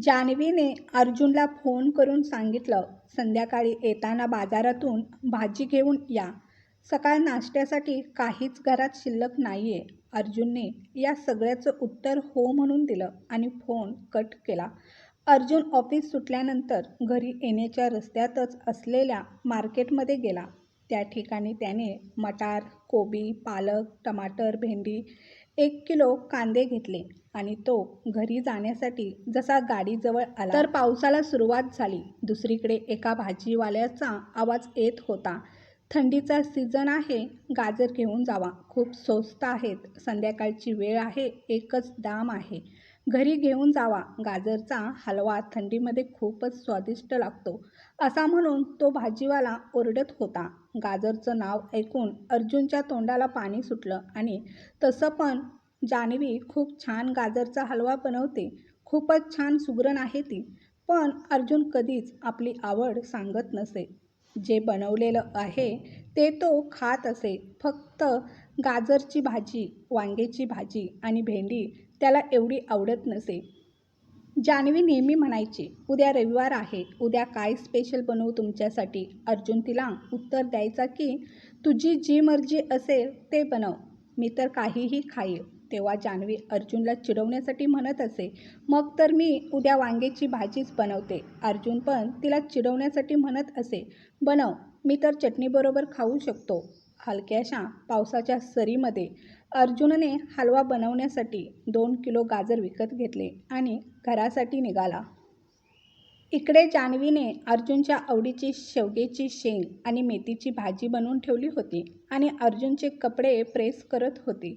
जान्हवीने अर्जुनला phone करून सांगितलं संध्याकाळी येताना बाजारातून भाजी घेऊन या. सकाळ नाश्त्यासाठी काहीच घरात शिल्लक नाही आहे अर्जुनने या सगळ्याचं उत्तर हो म्हणून दिलं आणि फोन कट केला. अर्जुन ऑफिस सुटल्यानंतर घरी येण्याच्या रस्त्यातच असलेल्या मार्केटमध्ये गेला. त्या ठिकाणी त्याने मटार कोबी पालक टमाटर भेंडी एक किलो कांदे घेतले आणि तो घरी जाण्यासाठी जसा गाडीजवळ आला तर पावसाला सुरुवात झाली. दुसरीकडे एका भाजीवाल्याचा आवाज येत होता थंडीचा सीझन आहे गाजर घेऊन जावा. खूप स्वस्त आहेत. संध्याकाळची वेळ आहे. एकच दाम आहे. घरी घेऊन जावा. गाजरचा हलवा थंडीमध्ये खूपच स्वादिष्ट लागतो. असा म्हणून तो भाजीवाला ओरडत होता. गाजरचं नाव ऐकून अर्जुनच्या तोंडाला पाणी सुटलं आणि तसं पण जान्हवी खूप छान गाजरचा हलवा बनवते. खूपच छान सुगरण आहे ती. पण अर्जुन कधीच आपली आवड सांगत नसे. जे बनवलेलं आहे ते तो खात असे. फक्त गाजरची भाजी वांग्याची भाजी आणि भेंडी त्याला एवढी आवडत नसे. जान्हवी नेहमी म्हणायची उद्या रविवार आहे उद्या काय स्पेशल बनवू तुमच्यासाठी? अर्जुन तिला उत्तर द्यायचा की तुझी जी मर्जी असेल ते बनव मी तर काहीही खाईल. तेव्हा जान्हवी अर्जुनला चिडवण्यासाठी म्हणत असे मग तर मी उद्या वांग्याची भाजीच बनवते. अर्जुन पण तिला चिडवण्यासाठी म्हणत असे बनव मी तर चटणीबरोबर खाऊ शकतो. हलक्याशा पावसाच्या सरीमध्ये अर्जुनने हलवा बनवण्यासाठी दोन किलो गाजर विकत घेतले आणि घरासाठी निघाला. इकडे जान्हवीने अर्जुनच्या आवडीची शेवग्याची शेंग आणि मेथीची भाजी बनवून ठेवली होती आणि अर्जुनचे कपडे प्रेस करत होती.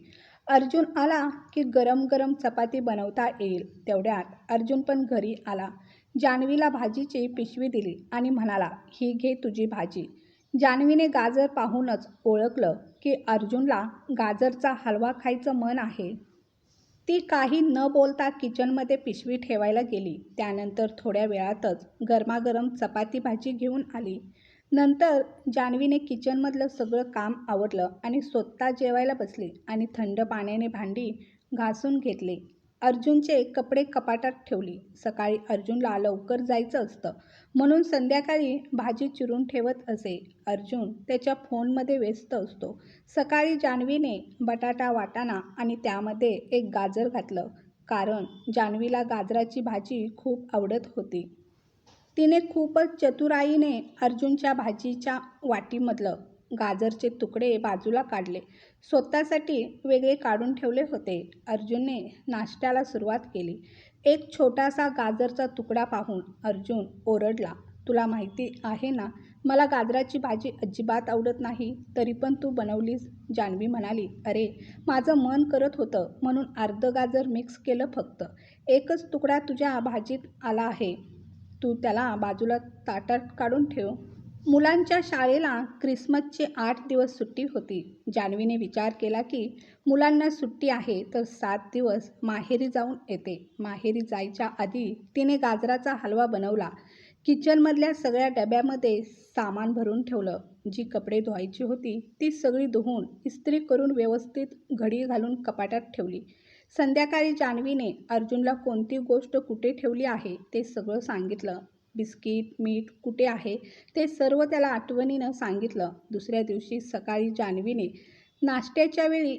अर्जुन आला की गरम गरम चपाती बनवता येईल तेवढ्यात अर्जुन पण घरी आला. जान्हवीला भाजीची पिशवी दिली आणि म्हणाला ही घे तुझी भाजी. जान्हवीने गाजर पाहूनच ओळखलं की अर्जुनला गाजरचा हलवा खायचं मन आहे. ती काही न बोलता किचनमध्ये पिशवी ठेवायला गेली. त्यानंतर थोड्या वेळातच गरमागरम चपाती भाजी घेऊन आली. नंतर जान्हवीने किचनमधलं सगळं काम आवरलं आणि स्वतः जेवायला बसली आणि थंड पाण्याने भांडी घासून घेतली. अर्जुनचे कपडे कपाटात ठेवली. सकाळी अर्जुनला लवकर जायचं असतं. म्हणून संध्याकाळी भाजी चिरून ठेवत असे. अर्जुन त्याच्या फोनमध्ये व्यस्त असतो. सकाळी जान्हवीने बटाटा वाटाणा आणि त्यामध्ये एक गाजर घातलं. कारण जान्हवीला गाजराची भाजी खूप आवडत होती. तिने खूपच चतुराईने अर्जुनच्या भाजीच्या वाटीमधलं गाजरचे तुकडे बाजूला काढले. स्वतःसाठी वेगळे काढून ठेवले होते. अर्जुनने नाश्त्याला सुरुवात केली. एक छोटासा गाजरचा तुकडा पाहून अर्जुन ओरडला तुला माहिती आहे ना मला गाजराची भाजी अजिबात आवडत नाही तरी पण तू बनवलीस जान्हवी म्हणाली. अरे माझं मन करत होतं म्हणून अर्ध गाजर मिक्स केलं फक्त. एकच तुकडा तुझ्या भाजीत आला आहे. तू त्याला बाजूला ताटात काढून ठेव. मुलांच्या शाळेला क्रिसमसचे आठ दिवस सुट्टी होती. जान्हवीने विचार केला की मुलांना सुट्टी आहे तर सात दिवस माहेरी जाऊन येते. माहेरी जायच्या आधी तिने गाजराचा हलवा बनवला. किचनमधल्या सगळ्या डब्यामध्ये सामान भरून ठेवलं. जी कपडे धुवायची होती ती सगळी धुवून इस्त्री करून व्यवस्थित घडी घालून कपाटात ठेवली. संध्याकाळी जान्हवीने अर्जुनला कोणती गोष्ट कुठे ठेवली आहे ते सगळं सांगितलं. बिस्किट मीठ कुठे आहे? ते सर्व त्याला आठवणीनं सांगितलं. दुसऱ्या दिवशी सकाळी जान्हवीने नाश्त्याच्या वेळी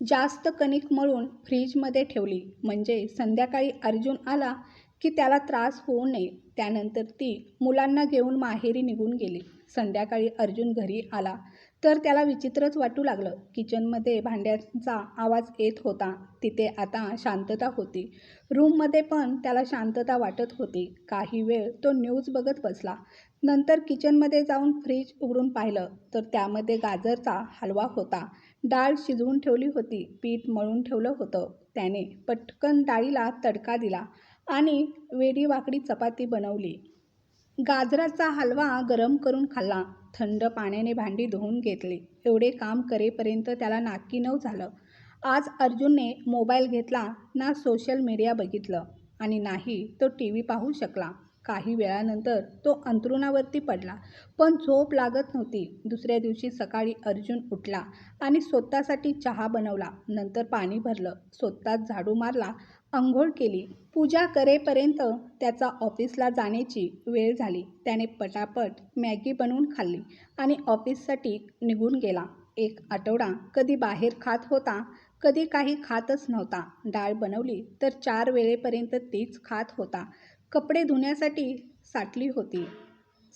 जास्त कणिक मळून फ्रीजमध्ये ठेवली. म्हणजे संध्याकाळी अर्जुन आला की त्याला त्रास होऊ नये. त्यानंतर ती मुलांना घेऊन माहेरी निघून गेली. संध्याकाळी अर्जुन घरी आला. तर त्याला विचित्रच वाटू लागलं. किचनमध्ये भांड्यांचा आवाज येत होता. तिथे आता शांतता होती. रूममध्ये पण त्याला शांतता वाटत होती. काही वेळ तो न्यूज बघत बसला. नंतर किचनमध्ये जाऊन फ्रीज उघडून पाहिलं. तर त्यामध्ये गाजरचा हलवा होता. डाळ शिजवून ठेवली होती. पीठ मळून ठेवलं होतं. त्याने पटकन डाळीला तडका दिला आणि वेडी वाकडी चपाती बनवली. गाजराचा हलवा गरम करून खाल्ला. थंड पाण्याने भांडी धुवून घेतली. एवढे काम करेपर्यंत त्याला नाकी नऊ झालं. आज अर्जुनने मोबाईल घेतला ना सोशल मीडिया बघितलं आणि नाही तो टी व्ही पाहू शकला. काही वेळानंतर तो अंथरुणावरती पडला. पण झोप लागत नव्हती. दुसऱ्या दिवशी सकाळी अर्जुन उठला आणि स्वतःसाठी चहा बनवला. नंतर पाणी भरलं. स्वतःच झाडू मारला. अंघोळ केली. पूजा करेपर्यंत त्याचा ऑफिसला जाण्याची वेळ झाली. त्याने पटापट मॅगी बनवून खाल्ली आणि ऑफिससाठी निघून गेला. एक आठवडा कधी बाहेर खात होता कधी काही खातच नव्हता. डाळ बनवली तर चार वेळेपर्यंत तीच खात होता. कपडे धुण्यासाठी साठली होती.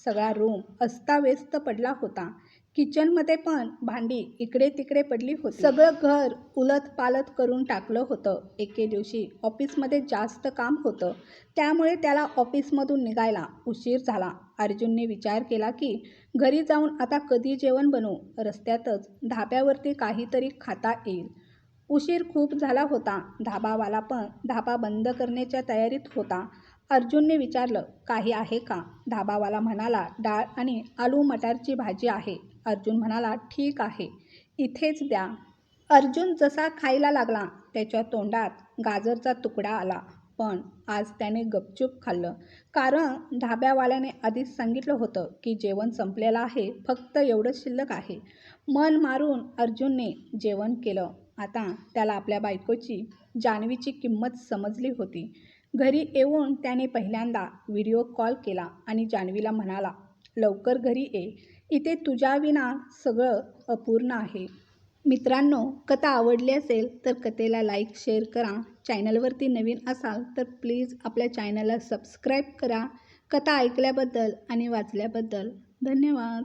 सगळा रूम अस्ताव्यस्त पडला होता. किचनमध्ये पण भांडी इकडे तिकडे पडली होती. सगळं घर उलत पालत करून टाकलं होतं. एके दिवशी ऑफिसमध्ये जास्त काम होतं. त्यामुळे त्याला ऑफिसमधून निघायला उशीर झाला. अर्जुनने विचार केला की घरी जाऊन आता कधी जेवण बनवू? रस्त्यातच धाब्यावरती काहीतरी खाता येईल. उशीर खूप झाला होता. धाबावाला पण धाबा बंद करण्याच्या तयारीत होता. अर्जुनने विचारलं काही आहे का? धाबावाला म्हणाला डाळ आणि आलू मटारची भाजी आहे. अर्जुन म्हणाला ठीक आहे. इथेच द्या. अर्जुन जसा खायला लागला त्याच्या तोंडात गाजरचा तुकडा आला पण आज त्याने गपचूप खाल्लं. कारण ढाब्यावाल्याने आधीच सांगितलं होतं की जेवण संपलेलं आहे फक्त एवढंच शिल्लक आहे. मन मारून अर्जुनने जेवण केलं. आता त्याला आपल्या बायकोची जान्हवीची किंमत समजली होती. घरी येऊन त्याने पहिल्यांदा व्हिडिओ कॉल केला आणि जान्हवीला म्हणाला लवकर घरी ये. इथे तुझ्याविना सगळं अपूर्ण आहे. मित्रांनो कथा आवडली असेल तर कथेला लाईक शेअर करा. चॅनलवरती नवीन असाल तर प्लीज आपल्या चॅनलला सबस्क्राईब करा. कथा ऐकल्याबद्दल आणि वाचल्याबद्दल धन्यवाद.